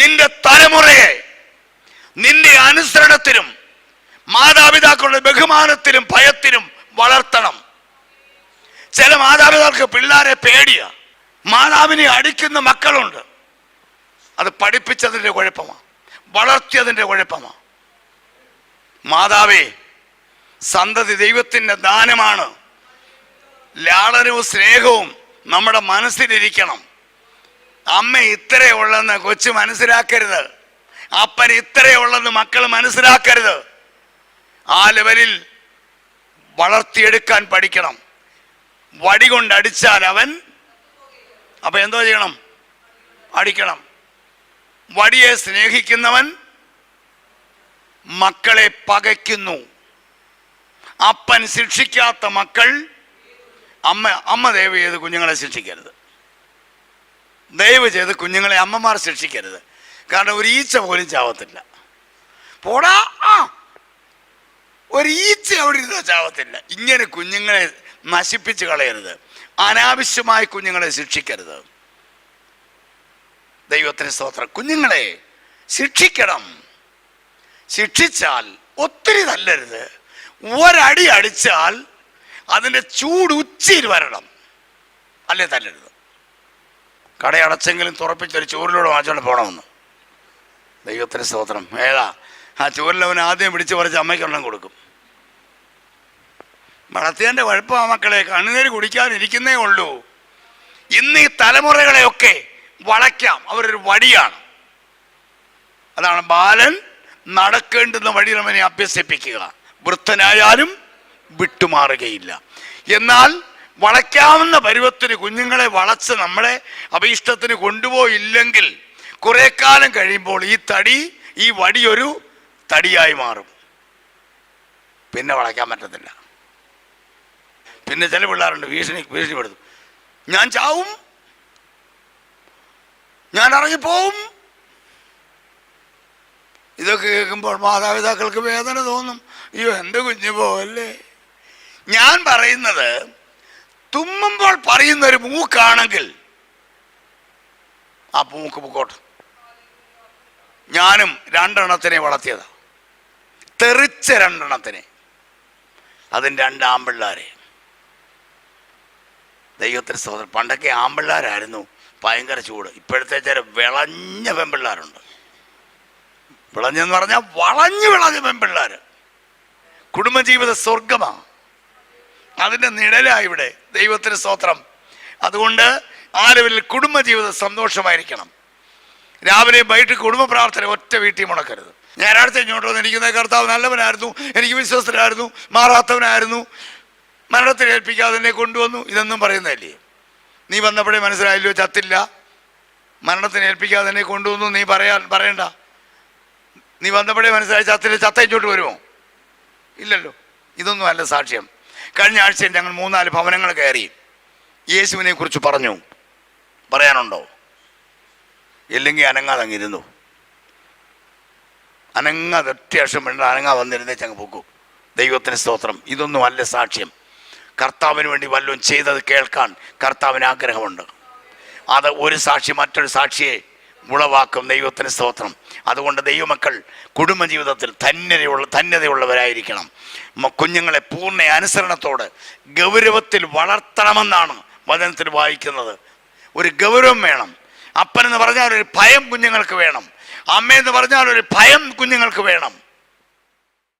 നിന്റെ തലമുറയെ നിന്റെ അനുസരണത്തിനും മാതാപിതാക്കളുടെ ബഹുമാനത്തിലും ഭയത്തിനും വളർത്തണം. ചില മാതാപിതാക്കൾക്ക് പിള്ളേരെ പേടിയ. മാതാവിനെ അടിക്കുന്ന മക്കളുണ്ട്. അത് പഠിപ്പിച്ചതിന്റെ കുഴപ്പമാണ് വളർത്തിയതിന്റെ കുഴപ്പമാണ് മാതാവേ സന്തതി ദൈവത്തിന്റെ ദാനമാണ്. ലാളനവും സ്നേഹവും നമ്മുടെ മനസ്സിലിരിക്കണം. അമ്മ ഇത്രയേ ഉള്ളെന്ന് കൊച്ചു മനസ്സിലാക്കരുത്. അപ്പൻ ഇത്രയേ ഉള്ളെന്ന് മക്കൾ മനസ്സിലാക്കരുത്. ആ ലെവലിൽ വളർത്തിയെടുക്കാൻ പഠിക്കണം. വടി കൊണ്ട് അടിച്ചാൽ അവൻ അപ്പൊ എന്തോ ചെയ്യണം? അടിക്കണം. വടിയെ സ്നേഹിക്കുന്നവൻ മക്കളെ പകയ്ക്കുന്നു. അപ്പൻ ശിക്ഷിക്കാത്ത മക്കൾ അമ്മ അമ്മ ദയവ് ചെയ്ത് കുഞ്ഞുങ്ങളെ ശിക്ഷിക്കരുത്. ദയവ് ചെയ്ത് കുഞ്ഞുങ്ങളെ അമ്മമാർ ശിക്ഷിക്കരുത്. കാരണം ഒരു ഈച്ച പോലും ചാവത്തില്ല. പോടാ ആ. ഒരു ഈച്ച അവിടെ ഇരുന്ന ചാവത്തില്ല. ഇങ്ങനെ കുഞ്ഞുങ്ങളെ നശിപ്പിച്ച് കളയരുത്. അനാവശ്യമായി കുഞ്ഞുങ്ങളെ ശിക്ഷിക്കരുത്. ദൈവത്തിന് സ്തോത്രം. കുഞ്ഞുങ്ങളെ ശിക്ഷിക്കണം. ശിക്ഷിച്ചാൽ ഒത്തിരി തല്ലരുത് ഒരടി അടിച്ചാൽ അതിന്റെ ചൂട് ഉച്ചയിൽ വരണം. അല്ലേ തല്ലരുത് കടയടച്ചെങ്കിലും തുറപ്പിച്ചൊരു ചോറിലൂടെ വാങ്ങിച്ചോണ്ട് പോകണമെന്ന് ദൈവത്തിന് സ്തോത്രം. ഏതാ? ആ ചൂരിലവൻ ആദ്യം പിടിച്ച് പറിച്ച് അമ്മയ്ക്കൊണ്ണം കൊടുക്കും. വളർത്തിയതിന്റെ ആ മക്കളെ കണ്ണുനീര് കുടിക്കാനിരിക്കുന്നേ ഉള്ളൂ. ഇന്ന് ഈ തലമുറകളെയൊക്കെ വളയ്ക്കാം. അവരൊരു വടിയാണ്. അതാണ് ബാലൻ നടക്കേണ്ടുന്ന വഴി അവനെ അഭ്യസിപ്പിക്കുക. വൃദ്ധനായാലും വിട്ടുമാറുകയില്ല. എന്നാൽ വളയ്ക്കാവുന്ന പരുവത്തിന് കുഞ്ഞുങ്ങളെ വളച്ച് നമ്മളെ അഭീഷ്ടത്തിന് കൊണ്ടുപോയില്ലെങ്കിൽ കുറെ കാലം കഴിയുമ്പോൾ ഈ തടി ഈ വടി ഒരു തടിയായി മാറും. പിന്നെ വളയ്ക്കാൻ പറ്റത്തില്ല. പിന്നെ ചില പിള്ളേരുണ്ട് ഭീഷണി ഭീഷണിപ്പെടുത്തും. ഞാൻ ചാവും. ഞാൻ ഇറങ്ങിപ്പോവും. ഇതൊക്കെ കേൾക്കുമ്പോൾ മാതാപിതാക്കൾക്ക് വേദന തോന്നും. അയ്യോ എന്റെ കുഞ്ഞു പോവല്ലേ ഞാൻ പറയുന്നത് തുമ്മുമ്പോൾ പറയുന്ന ഒരു മൂക്കാണെങ്കിൽ ആ മൂക്ക് പൊക്കോട്ടെ. ഞാനും രണ്ടെണ്ണത്തിനെ വളർത്തിയതാ. തെറിച്ച രണ്ടെണ്ണത്തിനെ. അതിന് രണ്ട് ആമ്പിള്ളാരെ. ദൈവത്തിന് സഹോദരൻ പണ്ടൊക്കെ ആമ്പിള്ളാരായിരുന്നു ഭയങ്കര ചൂട്. ഇപ്പോഴത്തെ ചില വിളഞ്ഞ പെമ്പിള്ളാരുണ്ട്. വിളഞ്ഞെന്ന് പറഞ്ഞാൽ വളഞ്ഞു വിളഞ്ഞ പെമ്പിള്ളാർ കുടുംബജീവിത സ്വർഗമാണ് അതിന്റെ നിഴലാ ഇവിടെ ദൈവത്തിന് സ്തോത്രം. അതുകൊണ്ട് ആ കുടുംബ കുടുംബജീവിതം സന്തോഷമായിരിക്കണം. രാവിലെ വൈകിട്ട് കുടുംബ പ്രാർത്ഥന ഒറ്റ വീട്ടിൽ മുടക്കരുത്. ഞായറാഴ്ച ഇങ്ങോട്ട് വന്ന് എനിക്ക് കർത്താവ് നല്ലവനായിരുന്നു? എനിക്ക് വിശ്വസ്തനായിരുന്നു മാറാത്തവനായിരുന്നു. മരണത്തിൽ ഏൽപ്പിക്കാതെ എന്നെ കൊണ്ടുവന്നു. ഇതൊന്നും പറയുന്നതല്ലേ? നീ വന്നപ്പോഴേ മനസ്സിലായല്ലോ ചത്തില്ല. മരണത്തിന് ഏൽപ്പിക്കാതെ എന്നെ കൊണ്ടുവന്നു നീ പറയാൻ പറയണ്ട. നീ വന്നപ്പോഴേ മനസ്സിലായി ചത്തില്ല ചത്ത ഇങ്ങോട്ട് വരുമോ? ഇല്ലല്ലോ. ഇതൊന്നും അല്ല സാക്ഷ്യം. കഴിഞ്ഞ ആഴ്ചയിൽ ഞങ്ങൾ മൂന്നാൽ ഭവനങ്ങൾ കയറി. യേശുവിനെ കുറിച്ച് പറഞ്ഞു. പറയാനുണ്ടോ? ഇല്ലെങ്കിൽ അങ്ങിരുന്നു അനങ്ങാതെ അത്യാവശ്യം വേണ്ട അനങ്ങാ വന്നിരുന്നേ അങ്ങ് പൊക്കൂ. ദൈവത്തിന് സ്തോത്രം. ഇതൊന്നും അല്ല സാക്ഷ്യം. കർത്താവിന് വേണ്ടി വല്ലതും ചെയ്തത് കേൾക്കാൻ കർത്താവിന് ആഗ്രഹമുണ്ട്. അത് ഒരു സാക്ഷി മറ്റൊരു സാക്ഷിയെ ഉളവാക്കും ദൈവത്തിന് സ്തോത്രം. അതുകൊണ്ട് ദൈവമക്കൾ കുടുംബജീവിതത്തിൽ ധന്യതയുള്ള ധന്യതയുള്ളവരായിരിക്കണം. കുഞ്ഞുങ്ങളെ പൂർണ അനുസരണത്തോട് ഗൗരവത്തിൽ വളർത്തണമെന്നാണ് വചനത്തിൽ വായിക്കുന്നത്. ഒരു ഗൗരവം വേണം. അപ്പനെന്ന് പറഞ്ഞാൽ ഒരു ഭയം കുഞ്ഞുങ്ങൾക്ക് വേണം. അമ്മയെന്ന് പറഞ്ഞാൽ ഒരു ഭയം കുഞ്ഞുങ്ങൾക്ക് വേണം.